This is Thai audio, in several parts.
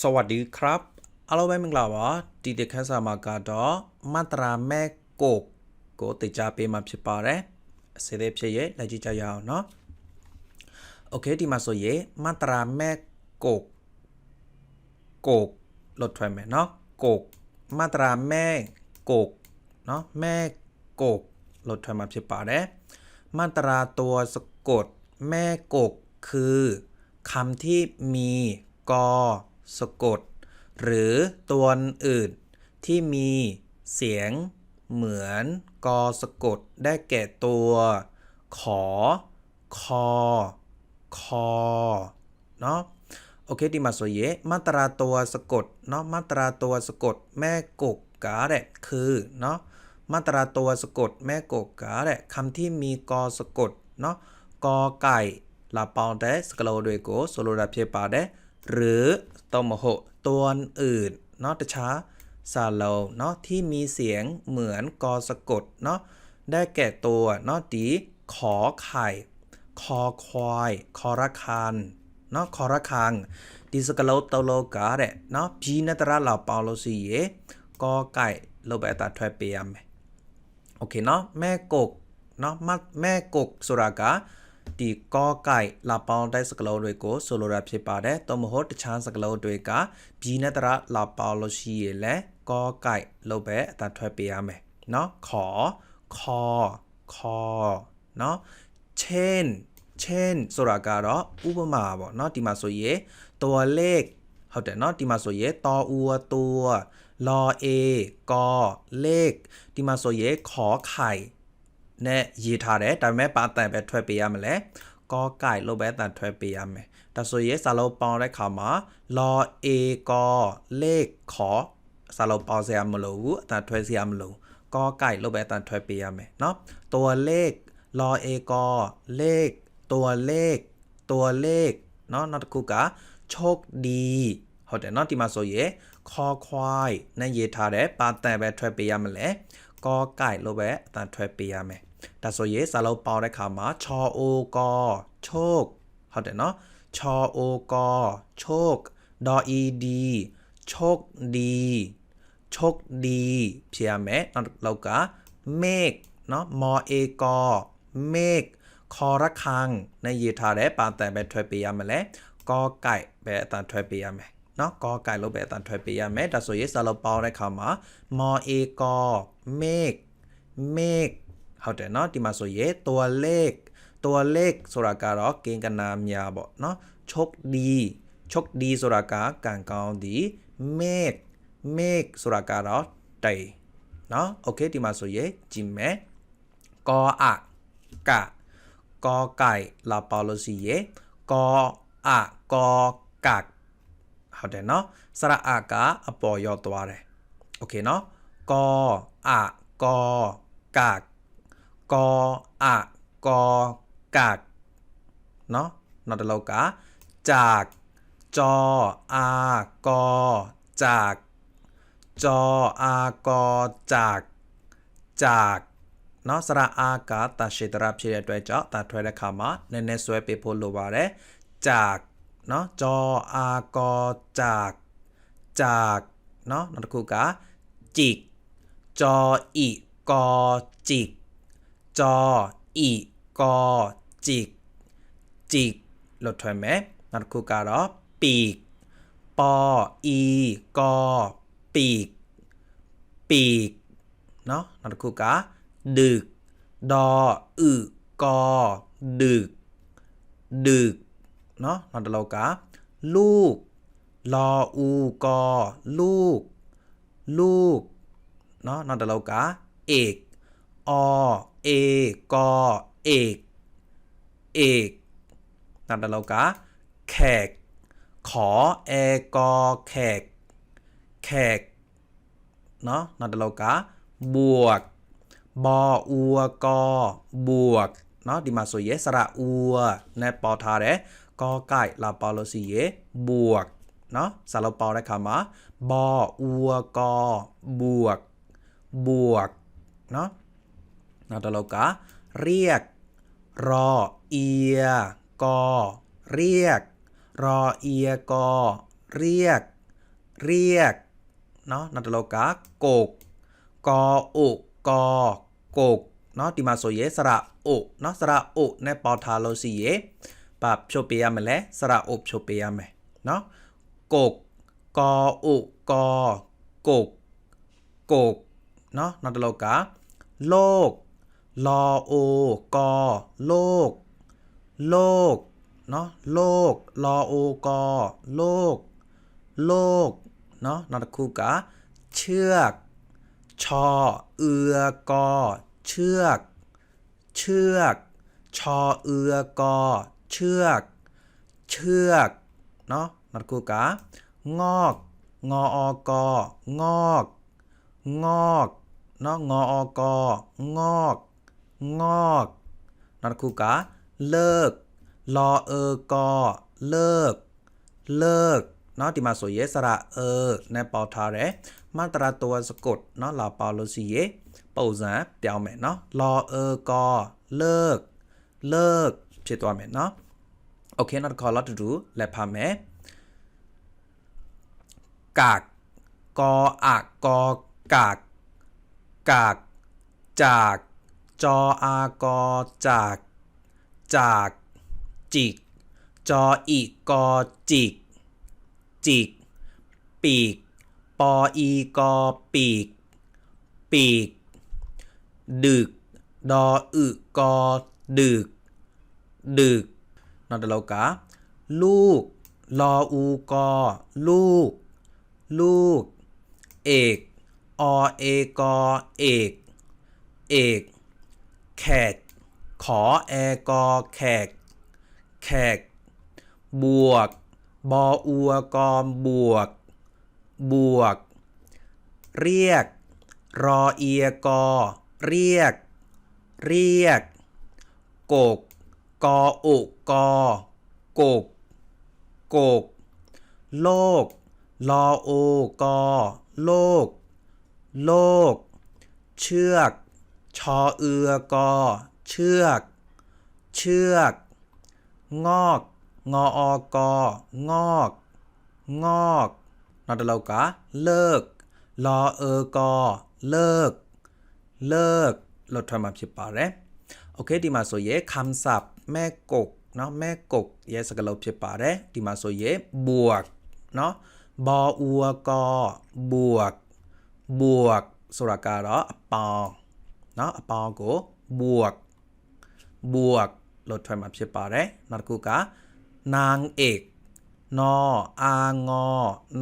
สวัสดีครับအားလုံးပဲမင်္ဂလာပါဒီတစ်ခန်းစာမှာကတော့မတရာမဲကိုကိုတေချာပေးမှာဖြစ်ပါတယ်အစေတဲ့ဖြစ်ရဲ့လက်ကြည့်ကြရအောင်เนาะโอเคဒီမှာဆိုရင်မတရာမဲကိုကိုလို့ထွဲမယ်เนาะကိုမတရာမဲကိုเนาะမဲကိုလို့ထွဲမှာဖြစ်ပါတယ်မတရာตัวสะกดแม่กกคือคำที่มีกอ สะกด หรือตัวอื่นที่มีเสียงเหมือนกอสะกดได้แก่ตัว ขอ คอ คอ เนาะโอเคดีมาโซเยมาตราตัวสะกดเนาะมาตราตัวสะกดแม่กกกาแหละคือเนาะมาตราตัวสะกดแม่กกกาแหละคำที่มีกอสะกดเนาะกอไก่ลาปองแดสกโลโดยโกโซโลดาเพปาเด หรือตโมโหตัวอื่นนอตช้าซาโลเนาะที่มีเสียงเหมือนกอสะกดเนาะได้แก่ตัวเนาะตีขอไข่ คอควายคอระคันเนาะคอระคังดิสกโลตโลกาเดเนาะพีนัตระลาเปาโลซีเยกอไก่โลเบตาทวเปียมโอเคเนาะแม่กกเนาะมัดแม่กกสุรากา ဒီကောကိုက်လာပေါင်းတိုက်စကလုံးတွေကိုဆိုလိုရဖြစ်ပါတယ်။သို့မဟုတ်တခြားစကလုံးတွေကဘီနဲ့တရလာပေါင်းလို့ရှိရင်လည်းကောကိုက်လို့ပဲအသာထွက်ပေးရမယ်။နော်ခေါ်ခေါ်ခေါ်နော် chain chain ဆိုတာကတော့ဥပမာပေါ့နော်ဒီမှာဆိုရင်တော်လေဟုတ်တယ်နော်ဒီမှာဆိုရင်တော်ဦးတော်လော်အေကောလေဒီမှာဆိုရင်ခေါ်ไข่ နဲ့ရေးထားတယ်ဒါပေမဲ့ပါတန်ပဲထွက်ပေးရမလဲကောไก่လို့ပဲတန်ထွက်ပေးရမယ်ဒါဆိုရင်စာလုံးပေါင်းတဲ့ခါမှာลอเอกอเลขขอစာလုံးပေါင်းစရာမလိုဘူးအတန်ထွက်စရာမလိုကောไก่လို့ပဲတန်ထွက်ပေးရမယ်เนาะตัวเลข รอเอกอเลข ตัวเลข ตัวเลขเนาะနောက်တစ်ခုကโชคดีဟုတ်တယ်เนาะဒီမှာဆိုရင်คอควายနဲ့ရေးထားတဲ့ပါတန်ပဲထွက်ပေးရမလဲกอไก่လို့ပဲအတန်ထွက်ပေးရမယ် ဒါဆိုရင်စာလုံးပေါင်းတဲ့ခါမှာชอโอกอโชคဟုတ်တယ်เนาะชอโอกอโชคดออีดีโชคดีโชคดีဖြစ်ရမယ်နောက်တစ်လောက်ကเมฆเนาะมอเอกอ เมฆคอระคังในရေးထားတဲ့ပါတန်ပဲထွက်ပေးရမလဲกอไก่ပဲအတန်ထွက်ပေးရမယ်เนาะกอไก่လို့ပဲအတန်ထွက်ပေးရမယ်ဒါဆိုရင်စာလုံးပေါင်းတဲ့ခါမှာมอเอกอ เมฆเมฆ ဟုတ်တယ်เนาะဒီမှာဆိုရင်ตัวเลข ตัวเลขဆိုတာကတော့กินကနာများပေါ့เนาะโชคดีโชคดีဆိုတာကကံကောင်းသည်เมฆเมฆဆိုတာကတော့တိတ်เนาะโอเคဒီမှာဆိုရင်ကြည့်မယ် กออะกะกอไก่ลาเปาโลซีเยกออะกอกักဟုတ်တယ်เนาะสระอะကအပေါ်ရောက်သွားတယ်โอเคเนาะกออะ กอกักกออะกอกักเนาะနောက်တစ်လောက်ကจากจออากอจากจออากอจากจาก เนาะสระอาကတာရှိတရာဖြစ်တဲ့အတွက်ကြောင့်တာထွဲတဲ့ခါမှာနည်းနည်းဆွဲပေးဖို့လိုပါတယ်จากเนาะจออากอจากจากเนาะနောက်တစ်ခုကจิกจออีกอจิก จออีกจิก จิกลดถอยไหมนัดคูการอปีก ปออีกปีก ปีก เนาะนัดคูกาดึก ดออึกอดึก ดึก เนาะนัดเรากาลูก ลออูกลูก ลูก เนาะนัดเรากาเอก อเอกอเอกเอกนั่นเรากะแขก ขอเอกอแขก แขก เนาะนั่นเรากะบวก บออัวกอบวก เนาะดิมาโซเยสระอัวในปอทาเรกอไก่ลาปอโลซีเยบวก เนาะสารปอได้คำว่าบออัวกอบวก บวก เนาะ นาตโลกะเรียก รอเอียกอเรียก รอเอียกอเรียก เรียกเนาะนาตโลกะกกกออุกอกกเนาะติมาโซเยสระอุเนาะสระอุในปอทาโลซีเยปับโชเปียมแลสระอุโชเปียมเนาะกกกออุกอกกกเนาะนาตโลกะโลก ลอโอกอโลก โลก เนาะโลก ลอโอกอโลก โลก เนาะนอตคูกะเชือก ชอ เอือกอเชือก เชือก ชอ เอือกอเชือก เชือก เนาะนอตคูกะงอก งออกงอก งอก เนาะงออกงอก งอกนันคูกะเลิกรอเออกอเลิก เลิกนาะที่มาโซเยสระเออในปอทาเรมาตราตัวสะกดเนอะลาปาโลซีเยปูซาเปียวแม่เนาะรอเออกอเลิก เลิกเฉตัวแม่เนาะโอเคนอตคอลอตดูและพาแม่กากกออักกอกาก กากจาก จออากอจาก จาก จิก จออีกอจิก จิก ปีก ปออีกอปีก ปีก ดึก ดออึกอดึก ดึกนอตะโลกาลูก ลออูกอลูก ลูก เอก อเอกอเอก เอก แขก ขอแอกอแขก แขก บวก บออัวกอมบวก บวก เรียก รอเอียกอ เรียก เรียก กก กออุกอ กก กก โลก ลอโอกอ โลก โลก เชือก ชอเอือกอเชือก เชือก งอก งออกองอก งอกนอตะเลากะเลิก ลอเออกอเลิก เลิกเราทำมาผิดป่าเรโอเคดีมาโซเยคำศัพท์แม่กกเนาะแม่กกเยสกเราผิดป่าเรดีมาโซเยบวกเนาะบออัวกอบวก บวกสุรกาเรอปอง ะအပေါင်းကိုบวก บวกလို့ထွက်มาဖြစ်ပါတယ်နောက်တစ်ခုကนางเอกนออางอ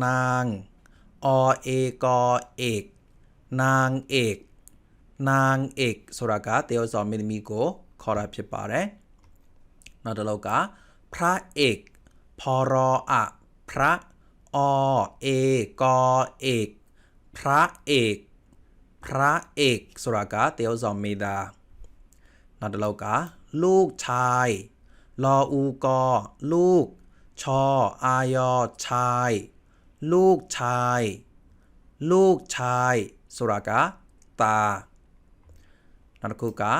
นางอเอกอเอก นางเอก นางเอกဆိုတာကတယောက်ဆောင်မင်းသမီးကိုခေါ်တာဖြစ်ပါတယ်နောက်တစ်လောက်ကพระเอกพรอะพระอเอกอเอก พระเอก พระเอกสุรากาเตียวซอมเมดา นอดเลากาลูกชาย ลออูกอ ลูก ชอ อายอ ชาย ลูกชาย ลูกชาย สุรากาตานอดคูกา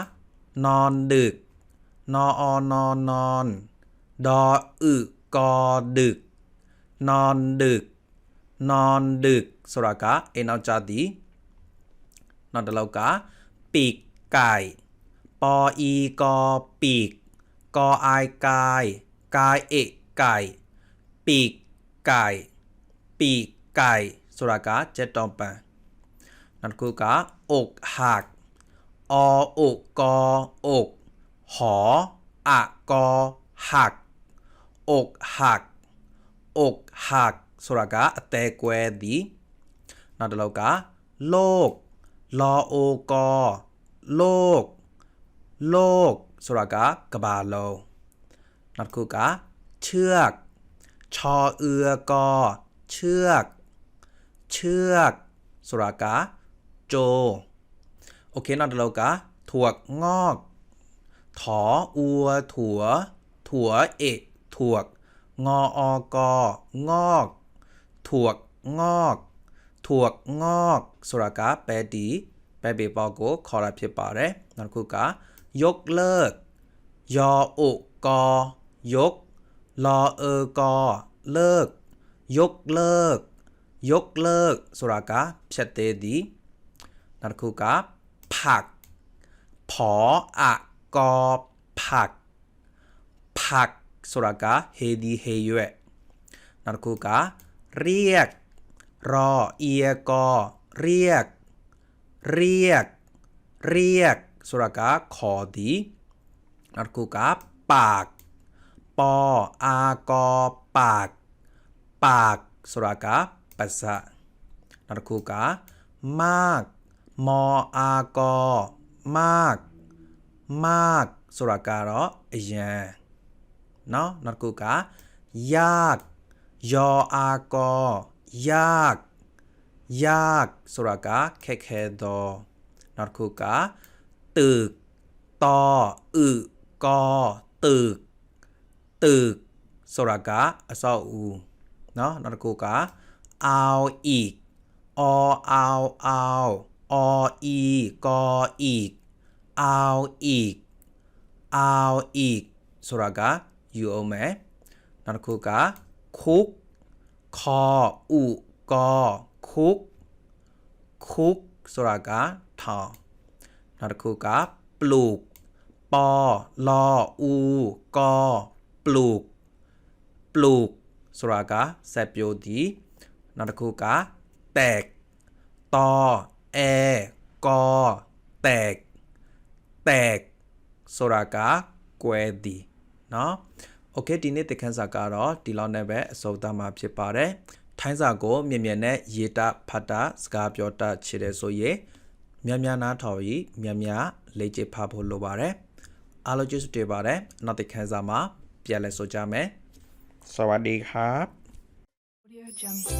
นอนดึก นออนอนนอน ดออึกอดึก นอนดึก นอนดึก สุรากาเอนเอาจาดี นอนตะเลากาปีกไก่ ปออีกอปีก กออากาย กายเอกไก่ ปีกไก่ ปีกไก่สุรากาเจตอมไปนั่นคือกาอกหักออกกออกหออะกอหัก อกหัก อกหักสุรากะเตกเวดีนาดลากะโลก ลอโอกอโลก โลกสระกะกบาโลนัดคูกะเชือก ชอเอือกอเชือก เชือกสระกะโจ โอเคนอดรากะถั่วงอก ถออัวถั่ว ถั่วเอกถั่วงออกงอก ถั่วงอก ถั่วงอกสุรากาแปดีแปเบปอกขอรับผิดปาเรนั่นคุอกายกเลิก ยออุกอยกลอเออกอเลิก ยกเลิก ยกเลิก สุรากาเชเตดีนักคุอกาผัก ผออะกอผัก ผัก สุรากาเฮดีเฮยุเอนั่นคุอกาเรียก รอเอียกอ เรียก เรียก เรียกสุรกะขอดีนัดกูกะปาก ปออากอปาก ปากสุรกะปัสสะนัดกูกามาก มออากอมาก มากสุรกะรอเอยนเนาะนัดกูกายาก ยออากอ ยาก ยากสุรากาเคเคดอนอคูกาตึกตออึกอตึก ตึกสุรากาอซอูเนาะนอคูกาเอาอีกอเอาเอาออีกออีกเอาอีกเอาอีกสุรากาอยู่อาไหมนั่นคืกาคุก คออุกอคุก คุกสุรากะทอนารคูกาปลูก ปอลออูกอปลูก ปลูกสุรากะแซปโยดีนารคูกาแตก ตอแอกอแตก แตกสุรากะเกวดีเนาะ โอเคဒီနေ့သင်ခန်းစာကတော့ဒီလောက်နဲ့ပဲအဆုံးသတ်မှာဖြစ်ပါတယ်ထိုင်းစာကိုမြင်မြန်နဲ့ရေးတာဖတ်တာစကားပြောတတ်ချင်တယ်ဆိုရင်မြန်မြန်နားထောင်ပြီးမြန်မြန်လေ့ကျင့်ဖတ်ဖို့လိုပါတယ်အားလုံးကျေးဇူးတင်ပါတယ်နောက်သင်ခန်းစာမှာပြန်လည်ဆိုကြမယ်สวัสดีครับ Audio Jungle.